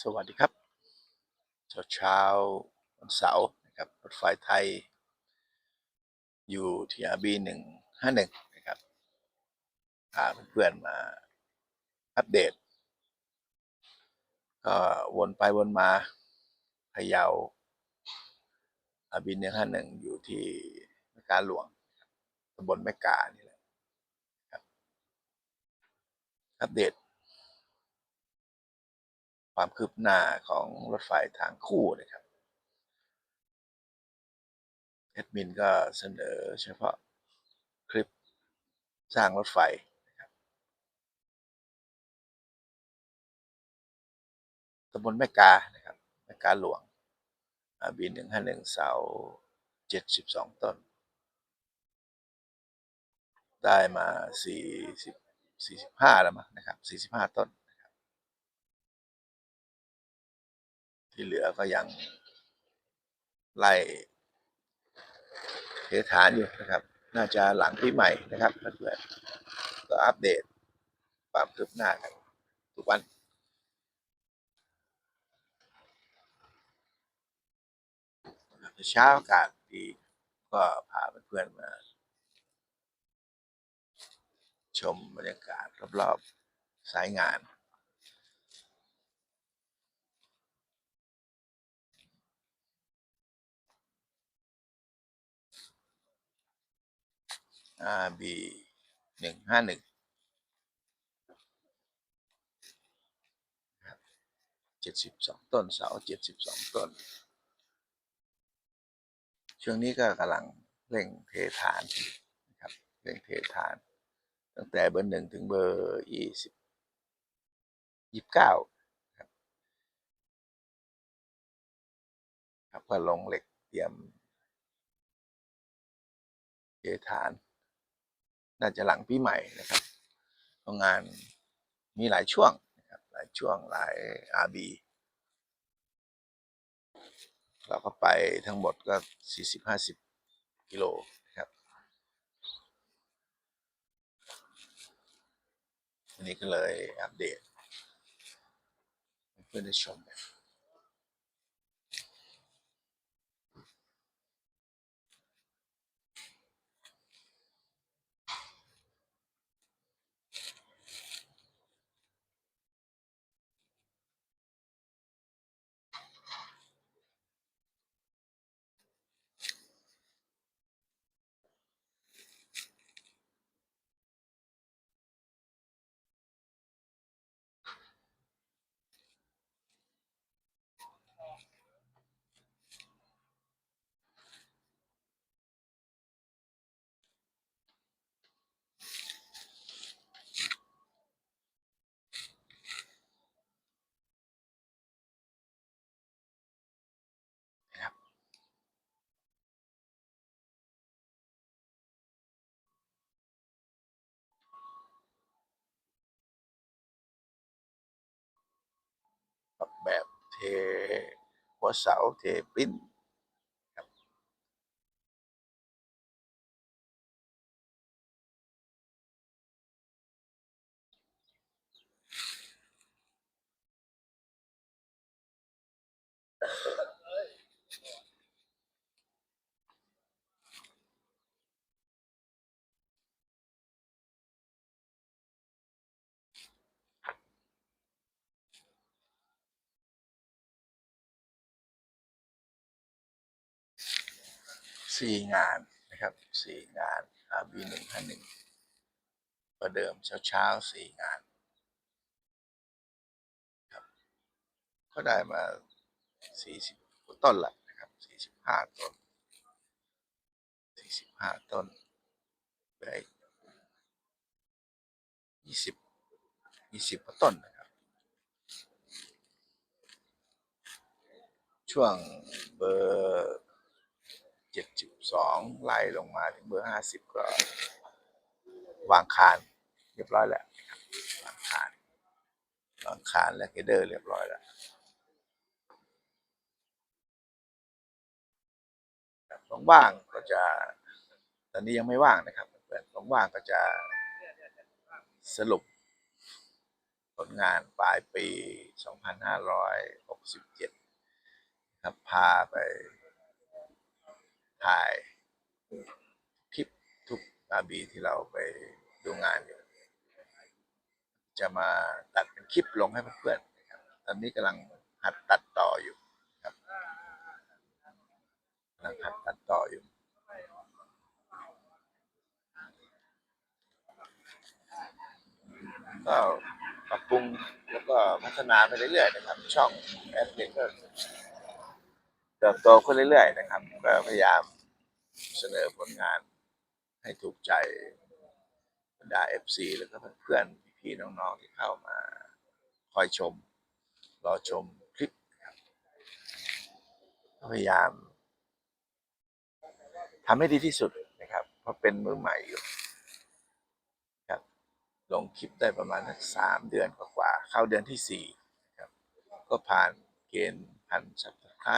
สวัสดีครับ เช้าเช้าวันเสาร์นะครับรถไฟไทย อยู่ที่อาบีหนึ่งห้าหนึ่งนะครับพาเพื่อนๆมาอัปเดต ก็วนไปวนมาพะเยาอาบีหนึ่งห้าหนึ่งอยู่ที่แมกาหลวงตำบลแม่กานี่แหละครับอัปเดต ความคืบหน้าของรถไฟทางคู่นะครับแอดมินก็เสนอเฉพาะคลิปสร้างรถไฟนะครับตำบลแม่กานะครับแม่กาหลวงบีหนึ่งห้าหนึ่งเสาเจ็ดสิบสองต้น ได้มาสี่สิบสี่สิบห้าแล้วมั้งนะครับสี่สิบห้าต้น ที่เหลือก็ยังไล่เทฐานอยู่นะครับ น่าจะหลังปีใหม่นะครับเพื่อนๆก็อัปเดตความคืบหน้ากันทุกวันเช้าอากาศดีก็พาเพื่อนๆมา ชมบรรยากาศรอบๆสายงาน RB หนึ่งห้าหนึ่งเจ็ดสิบสองต้นเสาเจ็ดสิบสองต้น ช่วงนี้ก็กำลังเร่งเทฐานนะครับเร่งเทฐาน ตั้งแต่เบอร์หนึ่งถึงเบอร์ยี่สิบยี่สิบเก้าครับครับก็ลงเหล็กเตรียมเทฐาน น่าจะหลังปีใหม่นะครับเพราะงานมีหลายช่วงนะครับหลายช่วงหลาย RB เราก็ไปทั้งหมดก็สี่สิบห้าสิบกิโลนะครับอันนี้ก็เลยอัปเดตเพื่อนได้ชมนอ หัวเสาเทปริ้นครับ สี่งานนะครับสี่งาน RB หนึ่งห้าหนึ่งประเดิมเช้าเช้าสี่งานครับก็ได้มาสี่สิบต้นละนะครับสี่สิบห้าต้นสี่สิบห้าต้นได้ยี่สิบยี่สิบต้นนะครับ ช่วงเบอร์ เจ็ดสิบสองไล่ลงมาถึงเบอร์ห้าสิบก็ วางคานเรียบร้อยแล้ววางคานวางคานและเกเดอร์เรียบร้อยแล้วแบบว่างก็จะ ตอนนี้ยังไม่ว่างนะครับเพื่อนๆว่างก็จะสรุป ผลงานปลายปี 2567 ครับพาไป ถ่ายคลิปทุกอาบีที่เราไปดูงานอยู่ จะมาตัดเป็นคลิปลงให้เพื่อนๆนะครับตอนนี้กำลังหัดตัดต่ออยู่ครับกำลังหัดตัดต่ออยู่ก็ปรับปรุงแล้วก็พัฒนาไปเรื่อยๆนะครับ ช่องแอดมินก็เติบโตขึ้นเรื่อยๆนะครับ ก็พยายาม เสนอผลงานให้ถูกใจบรรดา FC แล้วก็เพื่อนๆพี่ๆน้องๆที่เข้ามาคอยชม รอชมคลิปพยายามทำให้ดีที่สุดนะครับ เพราะเป็นมือใหม่อยู่ครับลงคลิปได้ประมาณสามเดือนกว่าๆเข้าเดือนที่สี่ครับ ก็ผ่านเกณฑ์พันสับสไคร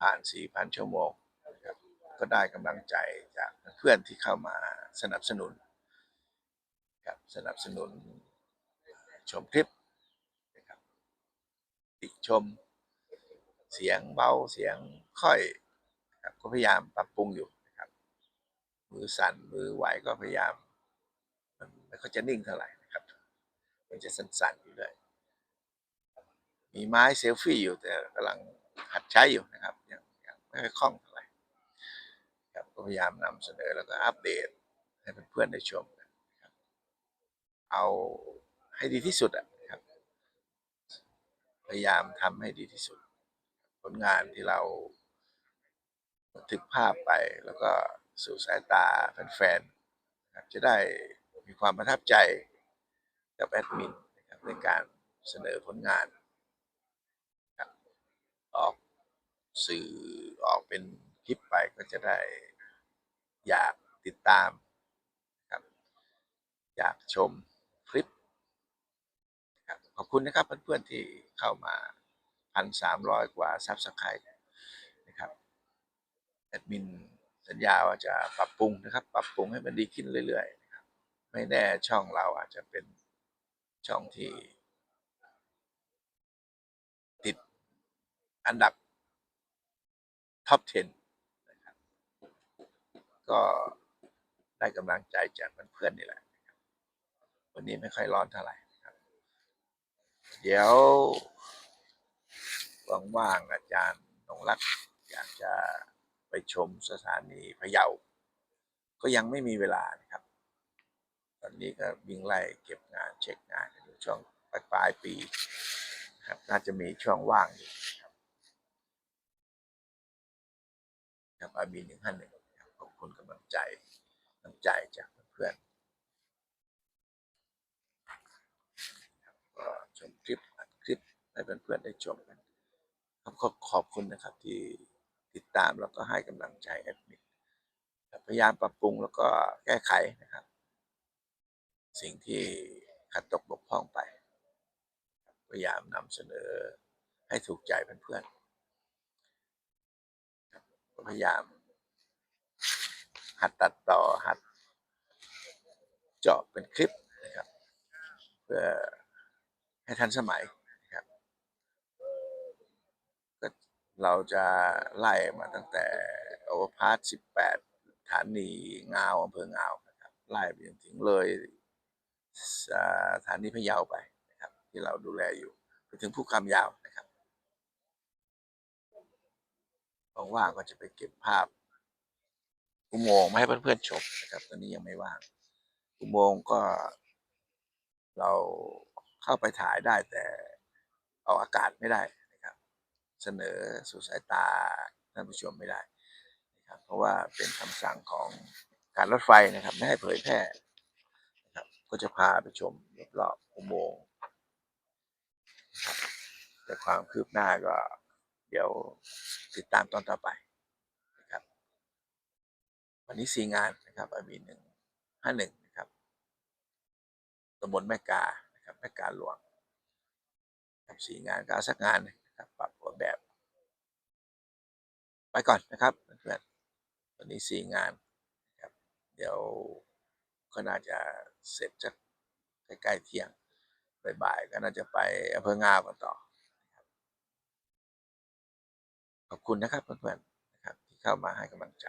ผ่านสี่พันชั่วโมง ก็ได้กำลังใจจากเพื่อนที่เข้ามาสนับสนุนครับสนับสนุนชมคลิปนะครับติชม เสียงเบาเสียงค่อยครับก็พยายามปรับปรุงอยู่นะครับมือสั่นมือไหวก็พยายามมันไม่ค่อยจะนิ่งเท่าไหร่นะครับ มันจะสั่นๆอยู่เลยมีไม้เซลฟี่อยู่แต่กำลังหัดใช้อยู่นะครับยังยังไม่ค่อยคล่องเท่าไหร่ครับ ก็พยายามนำเสนอแล้วก็อัปเดตให้เพื่อนๆได้ชมนครับเอาให้ดีที่สุดอะนะครับ พยายามทำให้ดีที่สุด ผลงานที่เราบันทึกภาพไปแล้วก็สู่สายตาแฟนๆครับจะได้มีความประทับใจกับแอดมินนะครับในการเสนอผลงานออกสื่อออกเป็นคลิปไปก็จะได้ อยากติดตามครับอยากชมคลิปครับขอบคุณนะครับเพื่อนๆที่เข้ามาพันสามร้อยกว่าซับสไครต์นะครับแอดมินสัญญาว่าจะปรับปรุงนะครับ ปรับปรุงให้มันดีขึ้นเรื่อยๆนะครับไม่แน่ช่องเราอาจจะเป็นช่องที่ ติดอันดับท็อป 10นะครับ ก็ได้กำลังใจจากเพื่อนๆนี่แหละวันนี้ไม่ค่อยร้อนเท่าไหร่ครับ เดี๋ยวว่างๆอาจารย์นงรักษ์อยากจะไปชมสถานีพะเยา ก็ยังไม่มีเวลานะครับ ตอนนี้ก็วิ่งไล่เก็บงานเช็คงานอยู่ช่วงปลายปลายปีครับ น่าจะมีช่วงว่างอยู่ครับครับอาบีหนึ่งห้าหนึ่ง คุณกำลังใจน้ำใจจากเพื่อนก็ชมคลิปอัดคลิปให้เพื่อนๆได้ชมกันครับขอบขอบคุณนะครับที่ติดตามแล้วก็ให้กำลังใจแอดมินพยายามปรับปรุงแล้วก็แก้ไขนะครับ สิ่งที่ขัดตกบกพร่องไป พยายามนำเสนอให้ถูกใจเพื่อนๆพยายาม หัดตัดต่อหัดเจาะเป็นคลิปนะครับ เพื่อให้ทันสมัยนะครับก็เราจะไล่มาตั้งแต่โอเวอร์พาส18 ฐานีงาวอำเภองาวนะครับไล่ไปจนถึงเลยสถานีพะเยาไปนะครับ ที่เราดูแลอยู่ไปถึงผู้คำยาวนะครับว่างๆก็จะไปเก็บภาพ อุโมงค์มาให้เพื่อนๆชมนะครับ ตอนนี้ยังไม่ว่าง อุโมงค์ก็ เราเข้าไปถ่ายได้แต่เอาอากาศไม่ได้นะครับ เสนอสู่สายตาท่านผู้ชมไม่ได้นะครับ เพราะว่าเป็นคำสั่งของการรถไฟนะครับ ไม่ให้เผยแพร่นะครับ ก็จะพาไปชมรอบๆอุโมงค์นะครับแต่ความคืบหน้าก็ เดี๋ยวติดตามตอนต่อไป วันนี้สี่งานนะครับมีหนึ่งห้าหนึ่งนะครับตำบลแม่กานะครับแม่กาหลวงสี่งานก็สักงานนะครับปรับหัวแบบ ไปก่อนนะครับเพื่อนวันนี้สี่งานนะครับเดี๋ยวก็น่าจะเสร็จจาใกล้ๆเที่ยงบ่ายๆก็น่าจะไปอำเภองาวกันต่อขอบคุณนะครับเพื่อนๆนะครับที่เข้ามาให้กำลังใจ